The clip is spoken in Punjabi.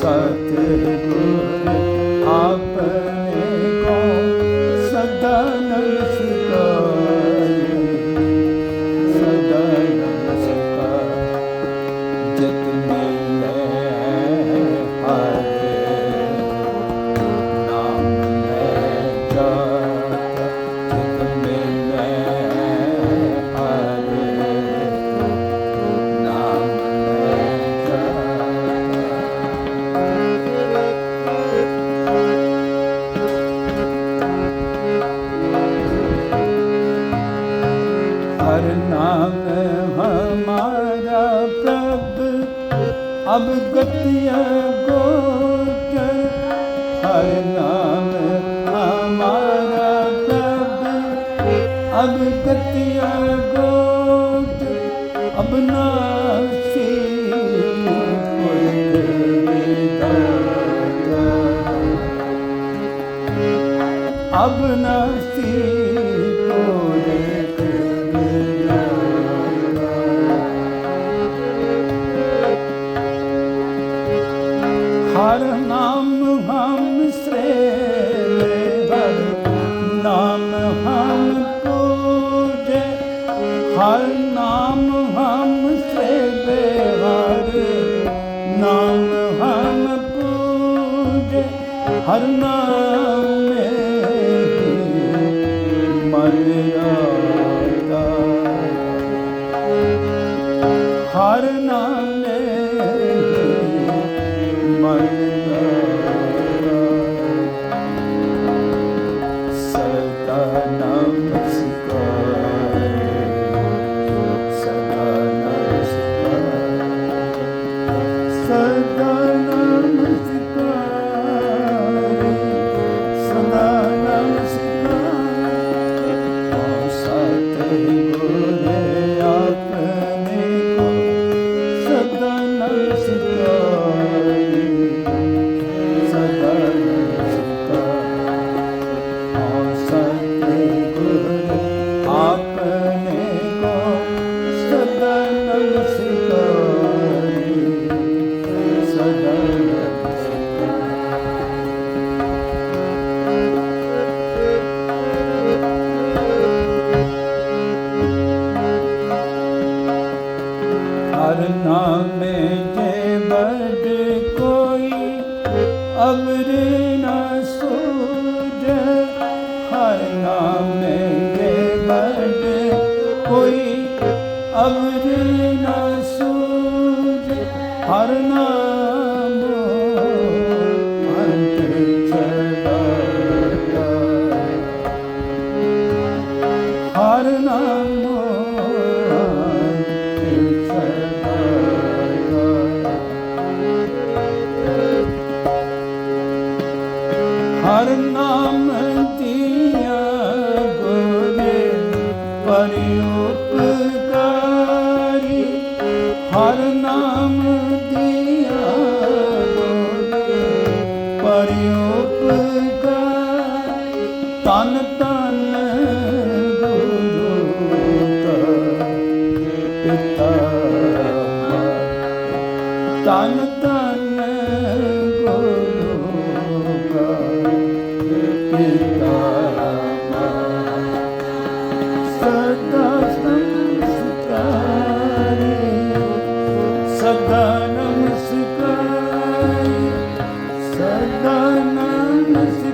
ਸਤਿਗੁਰ ਆਪਣੇ ਕੋ ਸਦਨ ਸਿਕਾਇ ਸਦਨ ਸਿਕਾਇ ਜਤ ਮਿਲੈ, ਹਰੇ ਨਾਮ ਹੈ ਜਤ ਜਤ ਮਿਲੈ। ਅਬ ਗਤਿਆ ਗੋਚਰ ਹਰ ਨਾਮ ਹਮਾਰਾ ਪ੍ਰਭ ਅਬ ਗਤਿਆ ਗੋਚਰ ਅਬ ਅਬ ਨਾਸੀ ਪੁਰਖ ਵਿਦਾਤਾ ਹਰ ਨਾਮ ਮੇਂ ਮਰਿਆਦਾ ਹਰ ਨਾਮੇ ਅਮਰ ਨਾ ਸੂਝ ਹਰ ਨਾਮੇ ਜੇ ਬੜ ਕੋਈ ਅਮਰ ਨ ਸੂਝ ਹਰ ਨਾਮ ਅੰਤ ਛੜਾਤਾ ਹਰ ਨਾਮ ਹਰ ਨਾਮ ਦੀਆ ਗੋਰੇ ਪਰਿਉਪਕਾਰੀ Baba Mama.